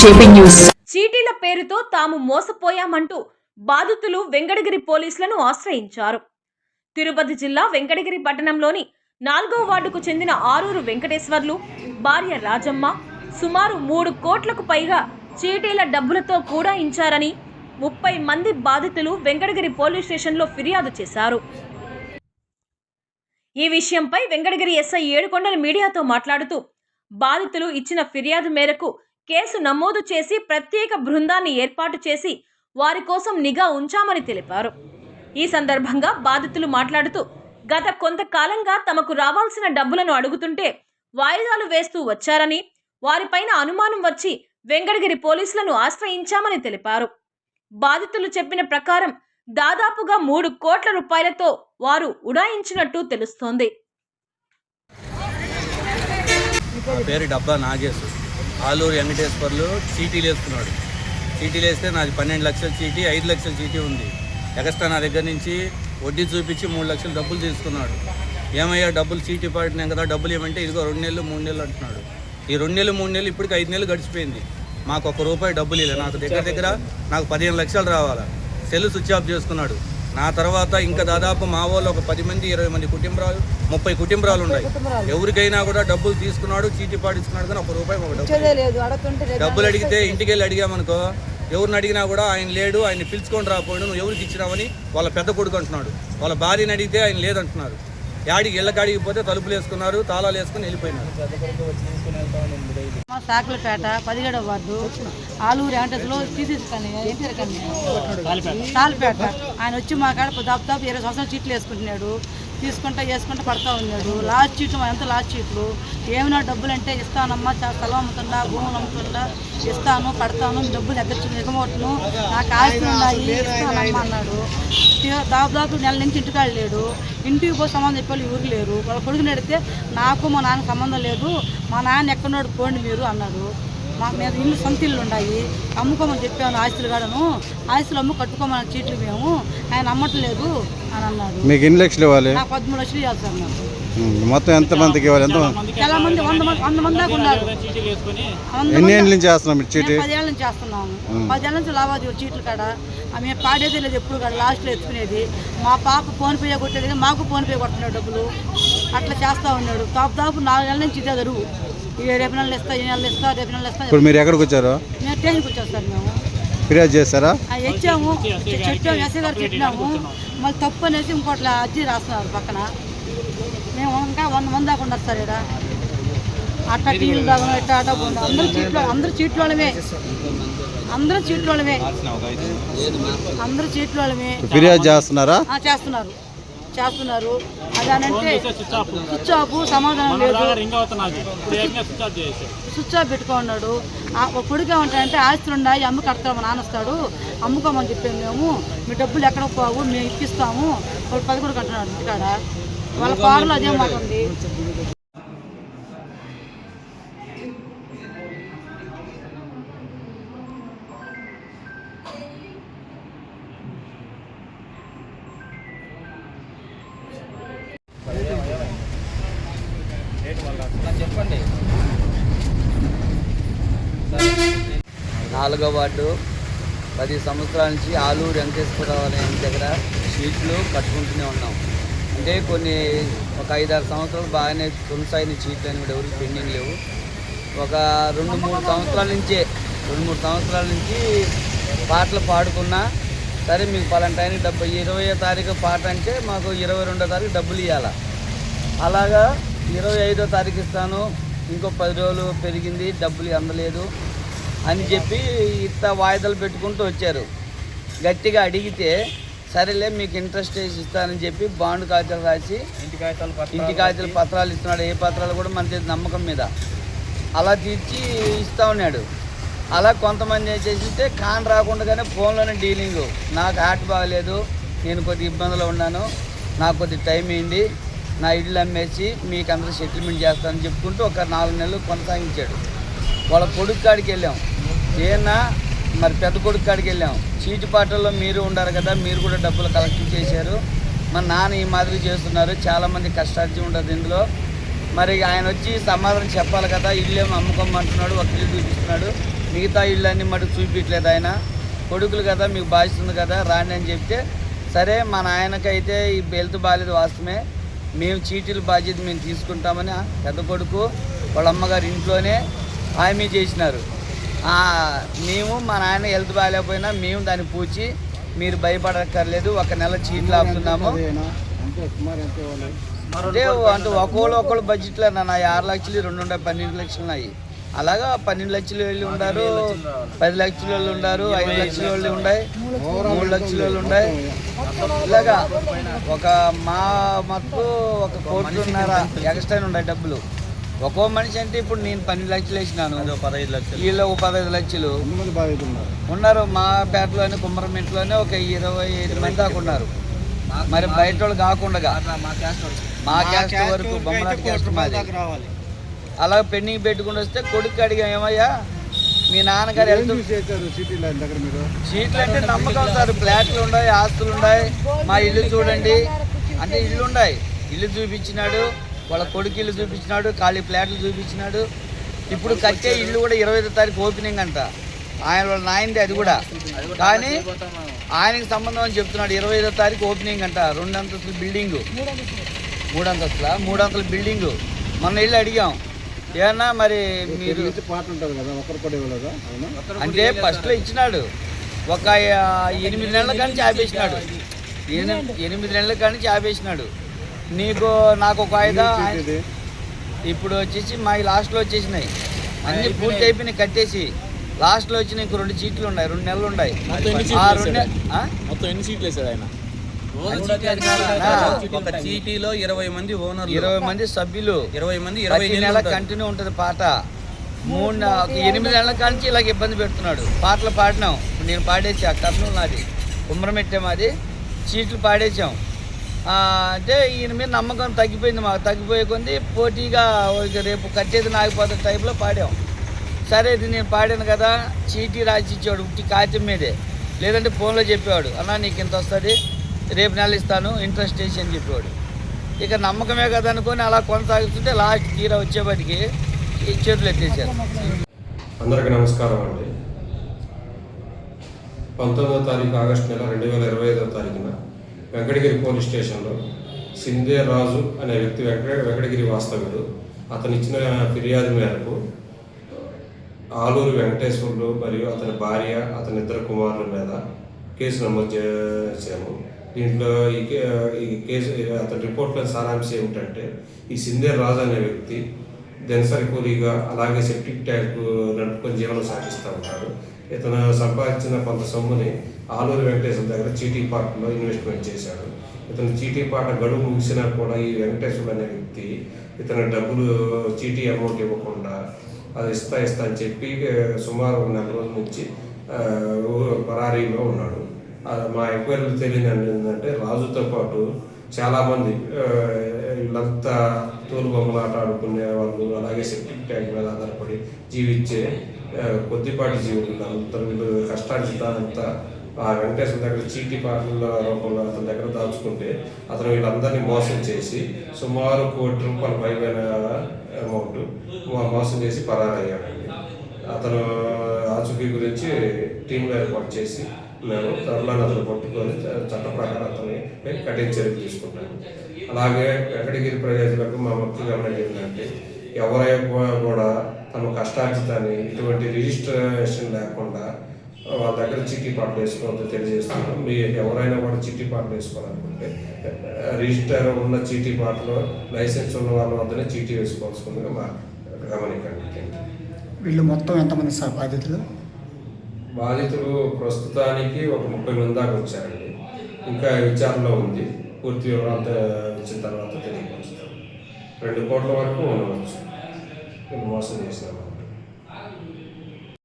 JP news. చీటీల పేరుతో తాము మోసపోయామంటూ బాధితులు వెంకటగిరి పోలీసులను ఆశ్రయించారు. తిరుపతి జిల్లా వెంకటగిరి పట్టణంలోని నాలుగో వార్డుకు చెందిన ఆరూరు వెంకటేశ్వర్లు భార్య రాజమ్మ సుమారు మూడు కోట్లకు పైగా చీటీల డబ్బులతో కూడా ఇంచారని ముప్పై మంది బాధితులు వెంకటగిరి పోలీస్ స్టేషన్లో ఫిర్యాదు చేశారు. ఈ విషయంపై వెంకటగిరి ఎస్ఐ ఏడుకొండల మీడియాతో మాట్లాడుతూ బాధితులు ఇచ్చిన ఫిర్యాదు మేరకు కేసు నమోదు చేసి ప్రత్యేక బృందాన్ని ఏర్పాటు చేసి వారి కోసం నిఘా ఉంచామని తెలిపారు. ఈ సందర్భంగా బాధితులు మాట్లాడుతూ గత కొంతకాలంగా తమకు రావాల్సిన డబ్బులను అడుగుతుంటే వాయిదాలు వేస్తూ వచ్చారని వారిపైన అనుమానం వచ్చి వెంకటగిరి పోలీసులను ఆశ్రయించామని తెలిపారు. బాధితులు చెప్పిన ప్రకారం దాదాపుగా మూడు కోట్ల రూపాయలతో వారు ఉడాయించినట్టు తెలుస్తోంది. పేరు డబ్బా నాగేశు. ఆలూరు వెంకటేశ్వర్లు చీటీలు వేసుకున్నాడు. చీటీలు వేస్తే నాది పన్నెండు లక్షల చీటీ ఐదు లక్షల చీటీ ఉంది. ఎక్స్ట్రా నా దగ్గర నుంచి వడ్డీ చూపించి మూడు లక్షలు డబ్బులు తీసుకున్నాడు. ఏమయ్యా డబ్బులు చీటీ పాడినాం కదా డబ్బులు ఏమంటే ఇదిగో రెండు నెలలు మూడు నెలలు అంటున్నాడు. ఈ రెండు నెలలు మూడు నెలలు ఇప్పటికి ఐదు నెలలు గడిచిపోయింది. మాకు ఒక రూపాయి డబ్బులు ఇవ్వలేదు. నాకు దగ్గర దగ్గర నాకు పదిహేను లక్షలు రావాలా. సెల్ స్విచ్ ఆఫ్ చేసుకున్నాడు. నా తర్వాత ఇంకా దాదాపు మా వాళ్ళు ఒక పది మంది ఇరవై మంది కుటుంబాలు ముప్పై కుటుంబాలు ఉన్నాయి ఎవరికైనా కూడా డబ్బులు తీసుకున్నాడు చీటీ పాడించుకున్నాడు కానీ ఒక రూపాయి ఒక డబ్బులు అడిగితే ఇంటికి వెళ్ళి అడిగామనుకో ఎవరిని అడిగినా కూడా ఆయన లేడు ఆయన పిలుచుకొని రాపోయాడు నువ్వు ఎవరికి ఇచ్చినావని వాళ్ళ పెద్ద కొడుకు అంటున్నాడు. వాళ్ళ భార్యని అడిగితే ఆయన లేదంటున్నారు. యాడికి ఇళ్ళకాడికి పోతే తలుపులు వేసుకున్నారు తాళాలు వేసుకుని వెళ్ళిపోయినారు. సాకులపేట పదిహేడవ వార్డు ఆలూరు యాంటస్లో తీసేసి కానీ ఆయన వచ్చి మా కాడ దాపు ఇరవై సంవత్సరాలు చీట్లు వేసుకుంటున్నాడు. తీసుకుంటా వేసుకుంటా పడతా ఉన్నాడు. లాస్ట్ చీట్లు మా ఎంత లాస్ట్ చీట్లు? ఏమైనా డబ్బులు అంటే ఇస్తానమ్మా స్థలం అమ్ముతుందా భూములు అమ్ముతుందా ఇస్తాను పడతాను డబ్బులు ఎగ్గచ్చు నిగమవుతును నాకు ఆస్తులు ఉన్నాయి ఇస్తానమ్మా అన్నాడు. దాదాపు నెల నుంచి ఇంటికాడ లేడు. ఇంటికి పోయి సంబంధం చెప్పి ఊరు లేరు. వాళ్ళ కొడుకుని అడిగితే నాకు మా నాన్న సంబంధం లేదు. మా నాన్న ఎక్కడున్నాడు పోండి మీరు అన్నాడు. మా మీద ఇల్లు సొంత ఇల్లు ఉన్నాయి అమ్ముకోమని చెప్పాను ఆస్తులు కాడను. ఆస్తులు అమ్ము కట్టుకోమని చీట్లు మేము. ఆయన అమ్మట్లేదు అని అన్నాడు. మీకు ఎన్ని లక్షలు ఇవ్వాలి? నాకు పదమూడు లక్షలు చేస్తాను నాకు. ఉం, మొత్తం ఎంత మందికి ఇవ్వాలి? ఎంత చాలా మంది వంద మంది వంద మంది దాకా ఉన్నారు. ఎన్ని ఏళ్ళ నుంచి చేస్తున్నాం మీరు చీటీ మేము పదేళ్ళ నుంచి చేస్తున్నాము. పదేళ్ళ నుంచి లావాదేవీలు చీట్లు కాడ. ఆమె పాడేది లేదు ఎప్పుడు కాడ. లాస్ట్లో ఎత్తుకునేది. మా పాప ఫోన్ పే కొట్టేది మాకు ఫోన్ పే కొడుతున్నాడు డబ్బులు. అట్లా చేస్తా ఉన్నాడు. తాపు తాపు నాలుగేళ్ళ నుంచి ఇదే జరుగు. ఈ రేపు నెలలు ఇస్తా ఈ నెలలు ఇస్తా రేపు నెలలు ఇస్తా. ఇప్పుడు మీరు ఎక్కడికి వచ్చారు? మేము ట్రైన్కి వచ్చేస్తాం మేము. ఫిర్యాదు చేస్తారా ఇచ్చాము. చెప్పాము ఎస్ఐ గారు చెప్పినాము. మళ్ళీ తప్పు అనేసి ఇంకోట్ల అర్జీ రాస్తున్నారు పక్కన. మేము ఇంకా వంద మంది దాకా ఉన్నారు సార్ ఇక్కడ అట్ట టీలు దాకా ఇట్ట అట్ట. అందరూ చీట్లు అందరూ చీట్లు అందరూ చీట్లు వాళ్ళమే అందరూ చీట్లు ఫిర్యాదు చేస్తున్నారా? చేస్తున్నారు. చేస్తున్నారు. అదానంటే స్విచ్ ఆఫ్ సమాధానం లేదు. స్విచ్ ఆఫ్ పెట్టుకున్నాడు. కొడుకు ఏమంటాడంటే ఆస్తులు ఉన్నాయి అమ్మ కడతాడు మా నాన్న వస్తాడు. అమ్ముకోమని చెప్పాము మేము. మీ డబ్బులు ఎక్కడ పోవు? మేము ఇప్పిస్తాము. కొడుకు అంటున్నాడు ఇంటికాడ వాళ్ళ కారులో అదే మాట ఉంది. నాలుగో వార్డు. పది సంవత్సరాల నుంచి ఆలూరు వెంకటేశ్వరరావు అనే దగ్గర షీట్లు కట్టుకుంటూనే ఉన్నాం. అంటే కొన్ని ఒక ఐదారు సంవత్సరాలు బాగానే కొనసాగిన షీట్లు అని కూడా ఎవరికి పెండింగ్ లేవు. ఒక రెండు మూడు సంవత్సరాల నుంచే రెండు మూడు సంవత్సరాల నుంచి పాటలు పాడుకున్నా సరే మీకు పలాంటి టైంకి డబ్బు ఇరవై తారీఖు పాట అంటే మాకు ఇరవై రెండో తారీఖు డబ్బులు ఇవ్వాలా అలాగా ఇరవై ఐదో తారీఖు ఇస్తాను. ఇంకో పది రోజులు పెరిగింది డబ్బులు అందలేదు. అని చెప్పి ఇంత వాయిదాలు పెట్టుకుంటూ వచ్చారు. గట్టిగా అడిగితే సరేలే మీకు ఇంట్రెస్ట్ వేసి ఇస్తానని చెప్పి బాండ్ కాగితాలు రాసి ఇంటి కాగితాలు ఇంటి కాగితాలు పత్రాలు ఇస్తున్నాడు. ఏ పత్రాలు కూడా మన చేతి నమ్మకం మీద. అలా తీర్చి ఇస్తా ఉన్నాడు. అలా కొంతమంది ఏం చేసింటే కాన్ రాకుండానే ఫోన్లోనే డీలింగ్. నాకు హార్ట్ బాగలేదు నేను కొద్ది ఇబ్బందులు ఉన్నాను నాకు కొద్ది టైం అయింది నా ఇల్లు అమ్మేసి మీకు అందరూ సెటిల్మెంట్ చేస్తానని చెప్పుకుంటూ ఒక నాలుగు నెలలు కొనసాగించాడు. వాళ్ళ కొడుకు కాడికి వెళ్ళాం. ఏనా? మరి పెద్ద కొడుకు కాడికి వెళ్ళాం. చీటి పాటల్లో మీరు ఉండారు కదా మీరు కూడా డబ్బులు కలెక్ట్ చేశారు. మా నాన్న ఈ మాదిరి చేస్తున్నారు. చాలామంది కష్టార్జీ ఉంటుంది ఇందులో. మరి ఆయన వచ్చి సమాధానం చెప్పాలి కదా ఇల్లు ఏమో అమ్ముకోమంటున్నాడు ఒక ఇల్లు చూపిస్తున్నాడు. మిగతా ఇళ్ళన్నీ మటుకు చూపించలేదు ఆయన. కొడుకులు కదా మీకు బాధిస్తుంది కదా రాండి అని చెప్తే సరే మా నాయనకైతే ఈ బెల్త్ బాగాలేదు వాస్తవమే. మేము చీటీల బాధ్యత మేము తీసుకుంటామని ఆ పెద్ద కొడుకు వాళ్ళ అమ్మగారు ఇంట్లోనే హామీ చేసినారు. మేము మా నాయన హెల్త్ బాగాలేకపోయినా మేము దాన్ని పూచి మీరు భయపడక్కర్లేదు. ఒక నెల చీట్లు ఆపుతున్నాము. అంటే అంటే ఒక్కోళ్ళు ఒక్కళ్ళు బడ్జెట్లో నా ఆరు లక్షలు రెండు ఉండే పన్నెండు లక్షలు ఉన్నాయి. అలాగా పన్నెండు లక్షలు వెళ్ళి ఉన్నారు పది లక్షల వాళ్ళు ఉన్నారు ఐదు లక్షల వాళ్ళు ఉన్నాయి మూడు లక్షల వాళ్ళు ఉన్నాయి ఇలాగా ఒక మా మటుకు ఒక కోట్లున్నర? ఎక్స్ట్రా ఉన్నాయి డబ్బులు. ఒక్కో మనిషి అంటే ఇప్పుడు నేను పన్నెండు లక్షలు వేసినాను. పదహైదు లక్షలు. వీళ్ళు ఒక పదహైదు లక్షలు. ఉన్నారు. మా పేటలోనే కుమ్మరమింట్లోనే ఒక ఇరవై ఐదు మంది దాకా ఉన్నారు. మరి బయట వాళ్ళు కాకుండా మా క్యాస్ట్ వరకు. బొమ్మలాటి క్యాస్ట్ మాది. అలా పెండింగ్ పెట్టుకుని వస్తే కొడుకు అడిగా ఏమయ్యా మీ నాన్నగారు సీట్లు అంటే నమ్మకం సార్ ఫ్లాట్లు ఉన్నాయి ఆస్తులు ఉన్నాయి మా ఇల్లు చూడండి. అంటే ఇల్లు ఉన్నాయి ఇల్లు చూపించినాడు. వాళ్ళ కొడుకు ఇల్లు చూపించినాడు ఖాళీ ఫ్లాట్లు చూపించినాడు. ఇప్పుడు కట్టే ఇల్లు కూడా ఇరవై ఐదో తారీఖు ఓపెనింగ్ అంట. ఆయన వాళ్ళ నాయనది అది కూడా. కానీ ఆయనకి సంబంధం అని చెప్తున్నాడు ఇరవై ఐదో తారీఖు ఓపెనింగ్ అంట. రెండు అంతస్తుల బిల్డింగ్ మూడు అంతస్తుల మూడు అంతస్తుల బిల్డింగ్ మొన్న వెళ్ళి అడిగాం. ఏమన్నా మరి మీరు అంటే ఫస్ట్లో ఇచ్చినాడు. ఒక ఎనిమిది నెలల కానీ ఆపేసినాడు. ఎనిమిది ఎనిమిది నెలల కానీ ఆపేసినాడు. నీకు నాకు ఒక ఆయుధ ఇప్పుడు వచ్చేసి మా లాస్ట్లో వచ్చేసినాయి. అన్ని పూర్తి అయిపోయినాయి కట్టేసి. లాస్ట్లో వచ్చి నీకు రెండు చీట్లు ఉన్నాయి రెండు నెలలు ఉన్నాయి. ఆ రెండు నె- ఆ? మొత్తం ఎన్ని సీట్లు వేసాడు ఆయన? ఒక చీటీలో ఇరవై మంది ఓనర్లు. ఇరవై మంది సభ్యులు. ఇరవై మంది ఇరవై నెల కంటిన్యూ ఉంటుంది పాట. మూడు ఎనిమిది నెలల కాంచి ఇలాగ ఇబ్బంది పెడుతున్నాడు. పాటలు పాడినాం. ఇప్పుడు నేను పాడేసి ఆ కర్నూలు నాది. కుమ్మరమెట్టే మాది. చీట్లు పాడేసాం. అంటే ఈయన మీద నమ్మకం తగ్గిపోయింది మాకు. తగ్గిపోయే కొంది పోటీగా రేపు కట్టేది నాగిపోతే టైప్లో పాడాం. సరే ఇది నేను పాడాను కదా చీటీ రాసి ఇచ్చేవాడు ఉట్టి కాగితం మీదే. లేదంటే ఫోన్లో చెప్పేవాడు అన్నా నీకు ఇంత వస్తుంది రేపు నెల ఇస్తాను ఇంట్రెస్ట్ వేసి అని చెప్పేవాడు. ఇక నమ్మకమే కదా అనుకొని అలా కొనసాగుతుంటే లాస్ట్ తీరా వచ్చేపటికి ఈ చేతులు ఎత్తేసారు. అందరికీ నమస్కారం అండి. పంతొమ్మిదో తారీఖు ఆగస్టు నెల రెండు వేల ఇరవై ఐదో తారీఖున వెంకటగిరి పోలీస్ స్టేషన్లో సిందే రాజు అనే వ్యక్తి వెంకట వెంకటగిరి వాస్తవ్యుడు. అతను ఇచ్చిన ఫిర్యాదు మేరకు ఆలూరు వెంకటేశ్వరుడు మరియు అతని భార్య అతని ఇద్దరు కుమారుల మీద కేసు నమోదు చేశాము. దీంట్లో ఈ కే ఈ కేసు అతని రిపోర్ట్లో సారాంశం ఏమిటంటే ఈ సిందే రాజు అనే వ్యక్తి దినసరి కూలీగా అలాగే సెప్టిక్ ట్యాంక్ నడుపుకొని జీవనం సాగిస్తూ ఉంటాడు. ఇతను సంపాదించిన కొంత సొమ్ముని ఆలూరు వెంకటేశ్వర దగ్గర చీటీ పార్క్లో ఇన్వెస్ట్మెంట్ చేశాడు. ఇతను చీటీ పాట గడువు ముగిసినా కూడా ఈ వెంకటేశ్వరుడు అనే వ్యక్తి ఇతను డబ్బులు చీటీ అమౌంట్ ఇవ్వకుండా అది ఇస్తా ఇస్తా అని చెప్పి సుమారు ఒక నెల రోజుల నుంచి ఊ- పరారీలో ఉన్నాడు. మా ఎంక్వైరీలు తెలియని ఏంటంటే రాజుతో పాటు చాలామంది ఆ, వీళ్ళంతా తోలు బొమ్మలాట ఆడుకునే వాళ్ళు అలాగే సెప్టిక్ ట్యాంక్ మీద ఆధారపడి జీవించే కొద్దిపాటి జీవులు అంత వీళ్ళు కష్టార్జితానంతా ఆ వెంకటేశ్వర దగ్గర చీటీ పాటల రూపంలో అతని దగ్గర దాచుకుంటే అతను వీళ్ళందరినీ మోసం చేసి సుమారు కోటి రూపాయల పైన అమౌంట్ మోసం చేసి పరారయ్యాడండి అతను ఆచూకీ గురించి టీంలో ఏర్పాటు చేసి మేము త్వరలో అతను పట్టుకొని చట్ట ప్రకారం అతని కఠిన చర్యలు తీసుకుంటాము. అలాగే వెంకటగిరి ప్రజలకు మా ముఖ్య గమనం ఏంటంటే ఎవరైనా కూడా తమ కష్టార్జితాన్ని ఇటువంటి రిజిస్ట్రేషన్ లేకుండా వాళ్ళ దగ్గర చిట్టి పాటలు వేసుకోవద్దు తెలియజేస్తున్నాం. మీ ఎవరైనా కూడా చిట్టి పాటలు వేసుకోవాలనుకుంటే రిజిస్టర్ ఉన్న చీటీ పాటలో లైసెన్స్ ఉన్న వాళ్ళ వద్దనే చీటీ వేసుకోవాల్సిందిగా మా గమనికండి వీళ్ళు మొత్తం ఎంతమంది సార్ బాధితులు? బాధితులు ప్రస్తుతానికి ఒక ముప్పై మంది దాకా వచ్చారండి. ఇంకా విచారణలో ఉంది. పూర్తి వివరాలు ఇచ్చిన తర్వాత తెలియపరుస్తాం. రెండు కోట్ల వరకు ఉండవచ్చు. వీళ్ళు మోసం చేసినాము